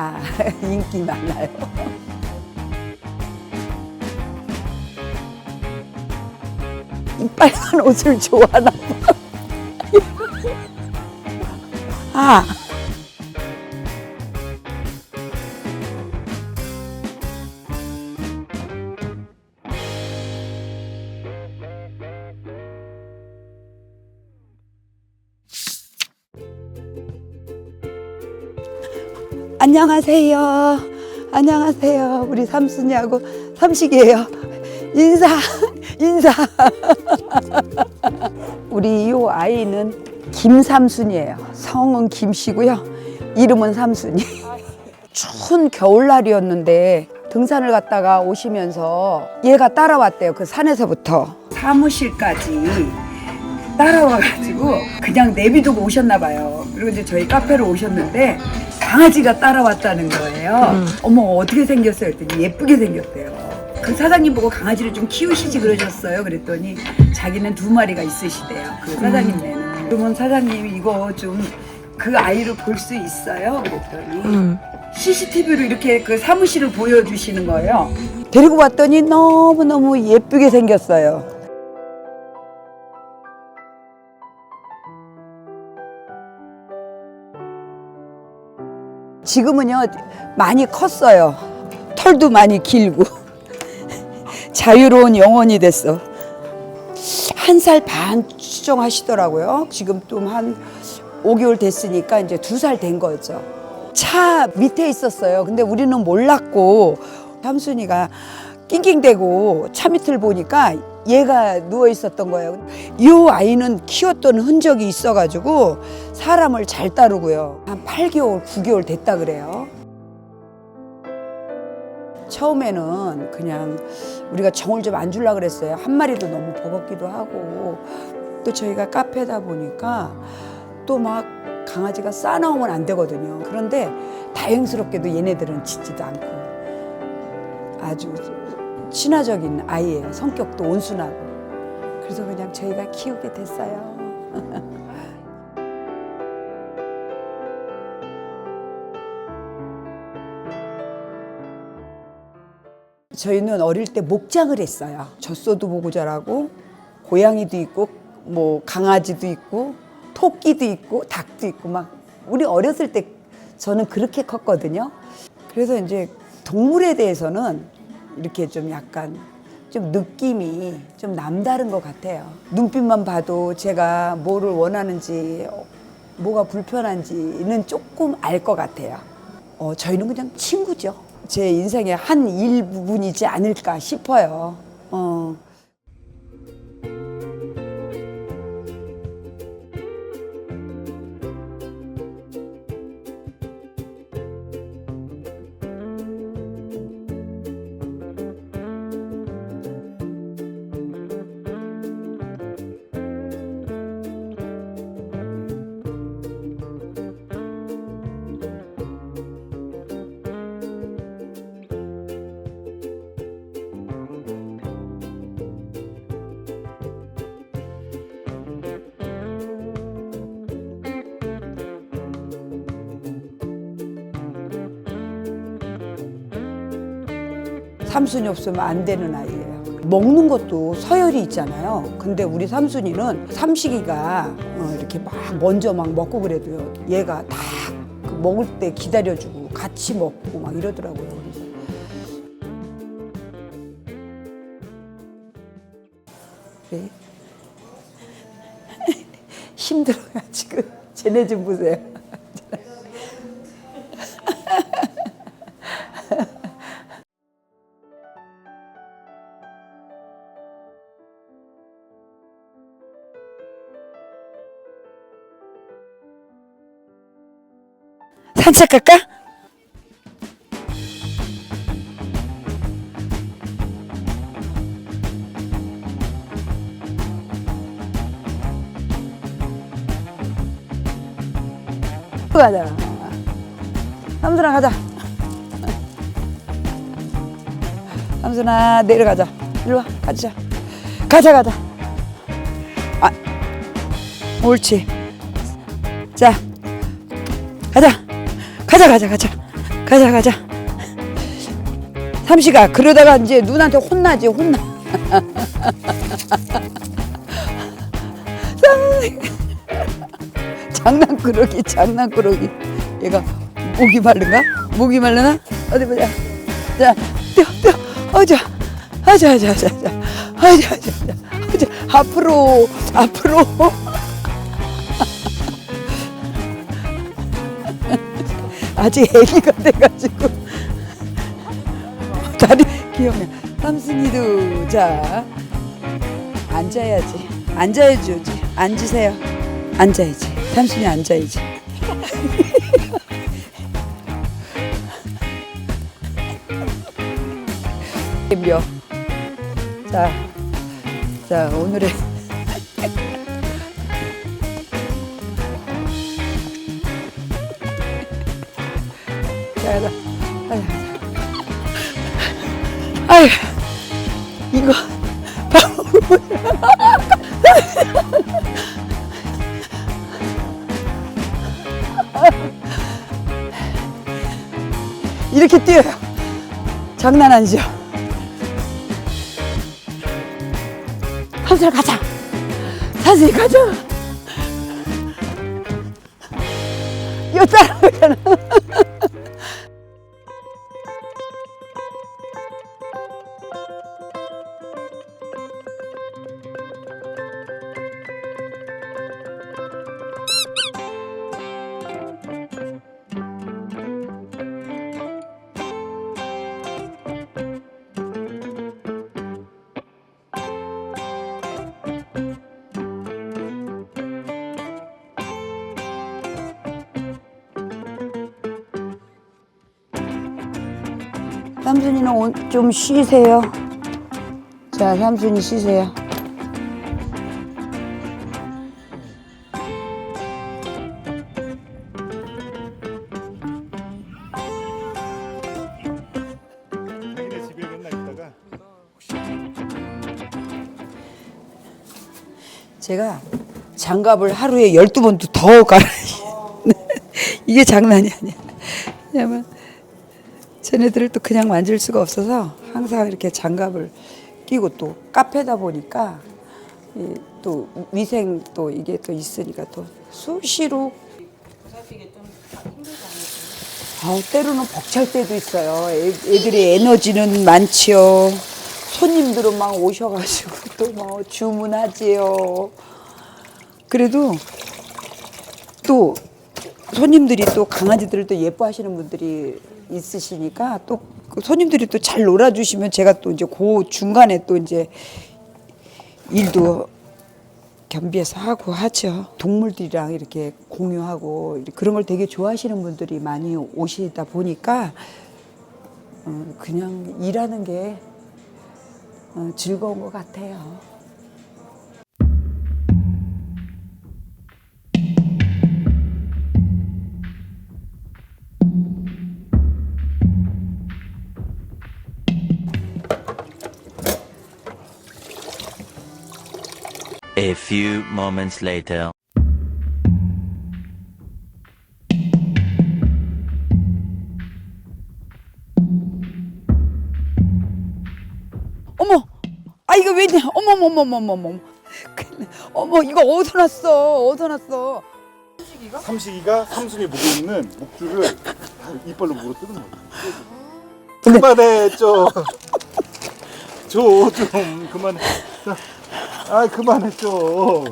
아, 인기 많아요. 이 빨간 옷을 좋아하나 봐. 아, 안녕하세요. 안녕하세요. 우리 삼순이하고 삼식이에요. 인사, 인사. 우리 요 아이는 김삼순이에요. 성은 김씨고요. 이름은 삼순이. 추운 겨울날이었는데 등산을 갔다가 오시면서 얘가 따라왔대요. 그 산에서부터. 사무실까지 따라와가지고 그냥 내비두고 오셨나 봐요. 그리고 이제 저희 카페로 오셨는데 강아지가 따라왔다는 거예요. 어머 어떻게 생겼어요? 했더니 예쁘게 생겼대요. 그 사장님 보고 강아지를 좀 키우시지 그러셨어요. 그랬더니 자기는 두 마리가 있으시대요. 그 사장님네는. 그러면 사장님 이거 좀 그 아이를 볼 수 있어요? 그랬더니 CCTV로 이렇게 그 사무실을 보여주시는 거예요. 데리고 왔더니 너무너무 예쁘게 생겼어요. 지금은요 많이 컸어요. 털도 많이 길고 자유로운 영혼이 됐어. 한 살 반 추정하시더라고요. 지금 좀한 5개월 됐으니까 이제 두 살 된 거죠. 차 밑에 있었어요. 근데 우리는 몰랐고 삼순이가 낑낑대고 차 밑을 보니까 얘가 누워 있었던 거예요. 이 아이는 키웠던 흔적이 있어가지고 사람을 잘 따르고요. 한 8개월, 9개월 됐다 그래요. 처음에는 그냥 우리가 정을 좀안 주려고 그랬어요. 한 마리도 너무 버겁기도 하고 또 저희가 카페다 보니까 또 막 강아지가 싸나오면 안 되거든요. 그런데 다행스럽게도 얘네들은 짖지도 않고 아주 친화적인 아이예요. 성격도 온순하고. 그래서 그냥 저희가 키우게 됐어요. 저희는 어릴 때 목장을 했어요. 젖소도 보고 자라고 고양이도 있고 뭐 강아지도 있고 토끼도 있고 닭도 있고 막 우리 어렸을 때 저는 그렇게 컸거든요. 그래서 이제 동물에 대해서는 이렇게 좀 약간 좀 느낌이 좀 남다른 것 같아요. 눈빛만 봐도 제가 뭐를 원하는지 어, 뭐가 불편한지는 조금 알 것 같아요. 어, 저희는 그냥 친구죠. 제 인생의 한 일부분이지 않을까 싶어요. 어. 삼순이 없으면 안 되는 아이예요. 먹는 것도 서열이 있잖아요. 근데 우리 삼순이는 삼식이가 어, 이렇게 막 먼저 막 먹고 그래도요. 얘가 다그 먹을 때 기다려주고 같이 먹고 막 이러더라고요. 그래서 그래. 힘들어가지고 쟤네 좀 보세요. 산책 갈까? 가자. 삼순아 가자. 삼순아 내려가자. 일로 와 가자. 가자 가자. 아, 옳지. 자, 가자. 가자 가자 가자. 가자 가자. 삼시가 그러다가 이제 누나한테 혼나지 혼나. 장난꾸러기 장난꾸러기. 얘가 목이 마른가? 목이 마르나? 어디 보자. 자 뛰어 뛰어. 어자 하자 하자 하자 하자 하자 하자 앞으로 앞으로 아직 애기가 돼가지고. 다리 귀엽네. 삼순이도 자 앉아야지. 앉아야지 앉으세요. 앉아야지. 삼순이 앉아야지. 며. 자, 자 오늘의 아유, 이거 이렇게 뛰어요. 장난 아니죠? 사슬 가자. 사슬 가자. 이거 따라오잖아. 삼순이는 온- 좀 쉬세요. 자, 삼순이 쉬세요. 제가 장갑을 하루에 12번도 더 갈아요. 이게 장난이 아니야. 왜냐면 쟤네들을 또 그냥 만질 수가 없어서 항상 이렇게 장갑을 끼고 또 카페다 보니까 이또 위생 또 이게 또 있으니까 또 수시로 아, 때로는 벅찰 때도 있어요. 애, 애들이 에너지는 많지요. 손님들은 막 오셔가지고 또 뭐 주문하지요. 그래도 또 손님들이 또 강아지들을 또 예뻐하시는 분들이 있으시니까 또그 손님들이 또 잘 놀아주시면 제가 또 이제 그 중간에 또 이제 일도 겸비해서 하고 하죠. 동물들이랑 이렇게 공유하고 그런 걸 되게 좋아하시는 분들이 많이 오시다 보니까 어, 그냥 일하는 게 어, 즐거운 것 같아요. A few moments later. 어머, 아 이거 웬일? 어머, 어머, 어머, 어머, 어머, 어머 이거 어디서 났어? 어디서 났어? 삼식이가 삼순이 목에 있는 목줄을 다 이빨로 물어 뜯은 거야. 그만해 좀. 줘좀 그만해. 자, 아 그만해 좀.